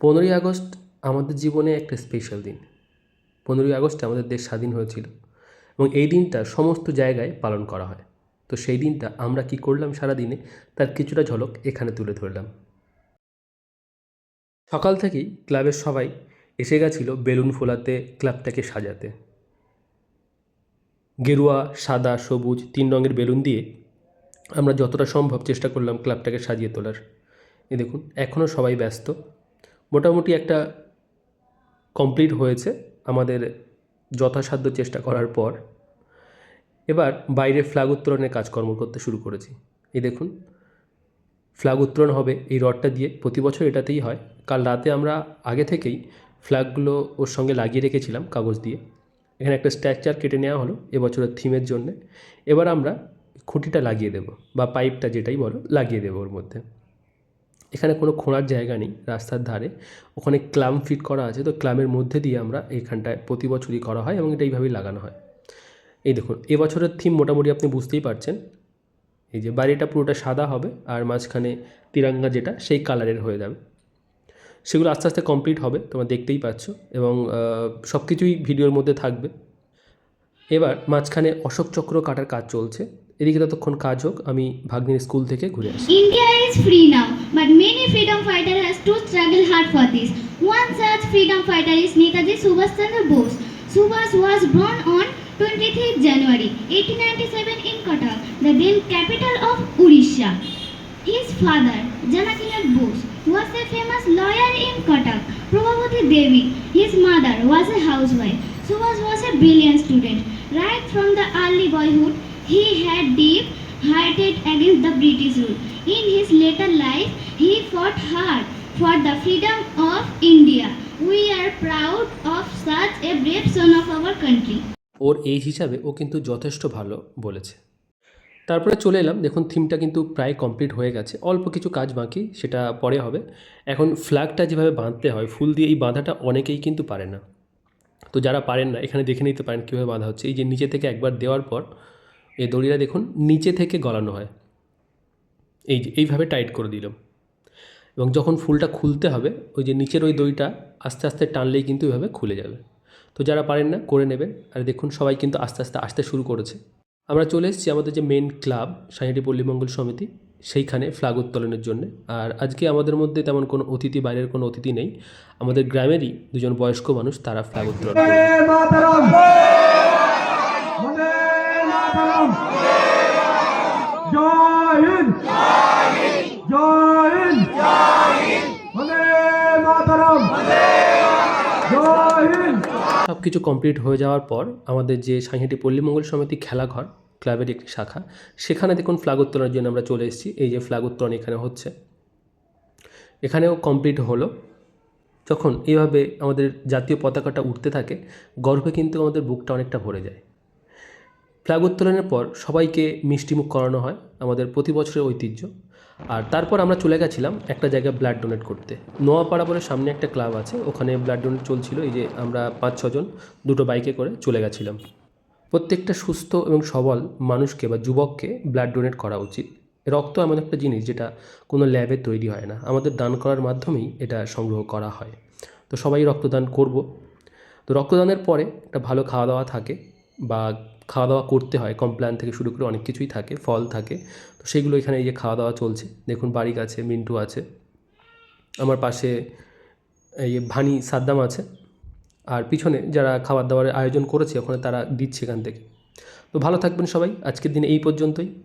পনেরোই আগস্ট আমাদের জীবনে একটা স্পেশাল দিন। পনেরোই আগস্টে আমাদের দেশ স্বাধীন হয়েছিল এবং এই দিনটা সমস্ত জায়গায় পালন করা হয়। তো সেই দিনটা আমরা কী করলাম সারা দিনে তার কিছুটা ঝলক এখানে তুলে ধরলাম। সকাল থেকেই ক্লাবের সবাই এসে গেছিল বেলুন ফোলাতে, ক্লাবটাকে সাজাতে। গেরুয়া, সাদা, সবুজ, তিন রঙের বেলুন দিয়ে আমরা যতটা সম্ভব চেষ্টা করলাম ক্লাবটাকে সাজিয়ে তোলার। এ দেখুন, এখনও সবাই ব্যস্ত। মোটামুটি একটা কমপ্লিট হয়েছে আমাদের যথাসাধ্য চেষ্টা করার পর। এবার বাইরে ফ্ল্যাগ উত্তোলনের কাজকর্ম করতে শুরু করেছি। এই দেখুন ফ্ল্যাগ উত্তোলন হবে এই রডটা দিয়ে। প্রতি বছর এটাতেই হয়। কাল রাতে আমরা আগে থেকেই ফ্ল্যাগগুলো ওর সঙ্গে লাগিয়ে রেখেছিলাম কাগজ দিয়ে। এখানে একটা স্ট্রাকচার কেটে নেওয়া হলো এবছরের থিমের জন্যে। এবার আমরা খুঁটিটা লাগিয়ে দেবো বা পাইপটা যেটাই বলো লাগিয়ে দেবো ওর মধ্যে। এখানে কোনো খোঁড়ার জায়গা নেই রাস্তার ধারে। ওখানে ক্লাম ফিট করা আছে, তো ক্লামের মধ্যে দিয়ে আমরা এইখানটায় প্রতি বছরই করা হয় এবং এটা এইভাবেই লাগানো হয়। এই দেখুন এবছরের থিম মোটামুটি আপনি বুঝতেই পারছেন। এই যে বাড়িটা পুরোটা সাদা হবে আর মাঝখানে তিরাঙ্গা যেটা, সেই কালারের হয়ে যাবে। সেগুলো আস্তে আস্তে কমপ্লিট হবে, তোমরা দেখতেই পাচ্ছ এবং সব কিছুই ভিডিওর মধ্যে থাকবে। এবার মাঝখানে অশোক চক্র কাটার কাজ চলছে। এদিকে ততক্ষণ কাজ হোক আমি ভাগ্নির স্কুল থেকে ঘুরে আসি India is free now, but many freedom fighters has to struggle hard for this. One such freedom fighter is Netaji Subhash Chandra Bose. Subhash was born on 23 January 1897 in Cuttack, the then capital of Odisha. His father, Janakinath Bose, was a famous lawyer in Cuttack. Prabhavati Devi, his mother, was a housewife. Subhash was a brilliant student. Right from the early boyhood, he had deep hearted against the British rule. In his later life, he fought hard for the freedom of India. We are proud of such a brave son of our country. ওর এই হিসাবে ও কিন্তু যথেষ্ট ভালো বলেছে তারপরে চলে এলাম দেখুন থিমটা কিন্তু প্রায় কমপ্লিট হয়ে গেছে অল্প কিছু কাজ বাকি সেটা পরে হবে এখন ফ্ল্যাগটা যেভাবে বাঁধতে হয় ফুল দিয়ে এই বাঁধাটা অনেকেই কিন্তু পারে না তো যারা পারেন না এখানে দেখে নিতে পারেন কীভাবে বাঁধা হচ্ছে এই যে নিচে থেকে একবার দেওয়ার পর এই দড়িটা দেখুন, নিচে থেকে গলানো হয়। এই যে, এইভাবে টাইট করে দিলাম। এবং যখন ফুলটা খুলতে হবে, ওই যে নিচের ওই দড়িটা আস্তে আস্তে টানলেই কিন্তু এভাবে খুলে যাবে। তো যারা পারেন না, করে নেবেন। আর দেখুন, সবাই কিন্তু আস্তে আস্তে আসতে শুরু করেছে। আমরা চলে এসেছি আমাদের যে মেন ক্লাব সাঁইহাটি পল্লী মঙ্গল সমিতি, সেইখানে ফ্ল্যাগ উত্তোলনের জন্য। আর আজকে আমাদের মধ্যে তেমন কোনো অতিথি, বাইরের কোনো অতিথি নেই। আমাদের গ্রামেরই দুজন বয়স্ক মানুষ, তারা ফ্ল্যাগ উত্তোলন করবে বন্দে মাতরম বন্দে সব কিছু কমপ্লিট হয়ে যাওয়ার পর আমাদের যে সাঁইহাটি পল্লীমঙ্গল সমিতি খেলাঘর ক্লাবের একটি শাখা, সেখানে দেখুন ফ্ল্যাগ উত্তোলনের জন্য আমরা চলে এসেছি। এই যে ফ্ল্যাগ উত্তোলন এখানে হচ্ছে। এখানেও কমপ্লিট হলো। যখন এইভাবে আমাদের জাতীয় পতাকাটা উঠতে থাকে, গর্বে কিন্তু আমাদের বুকটা অনেকটা ভরে যায়। ফ্ল্যাগ উত্তোলনের পর সবাইকে মিষ্টিমুখ করানো হয়, আমাদের প্রতি বছরের ঐতিহ্য। আর তারপর আমরা চলে গেছিলাম একটা জায়গায় ব্লাড ডোনেট করতে। নোয়াপাড়া বলে সামনে একটা ক্লাব আছে, ওখানে ব্লাড ডোনেট চলছিল, এই যে আমরা পাঁচ ছজন দুটো বাইকে করে চলে গেছিলাম। প্রত্যেকটা সুস্থ এবং সবল মানুষকে বা যুবককে ব্লাড ডোনেট করা উচিত। রক্ত এমন একটা জিনিস যেটা কোনো ল্যাবে তৈরি হয় না। আমাদের দান করার মাধ্যমেই এটা সংগ্রহ করা হয়। তো সবাই রক্তদান করব। তো রক্তদানের পরে একটা ভালো খাওয়া দাওয়া থাকে বা খাওয়া দাওয়া করতে হয়। কমপ্ল্যান থেকে শুরু করে অনেক কিছুই থাকে, ফল থাকে। তো সেগুলো এখানে এই যে খাওয়া দাওয়া চলছে। দেখুন বাড়ি আছে মিন্টু আছে। আমার পাশে এই ভানি সাদ্দাম আছে। আর পিছনে যারা খাবার দাবারের আয়োজন করেছে, ওখানে তারা দিচ্ছে এখান থেকে। তো ভালো থাকবেন সবাই। আজকের দিনে এই পর্যন্তই।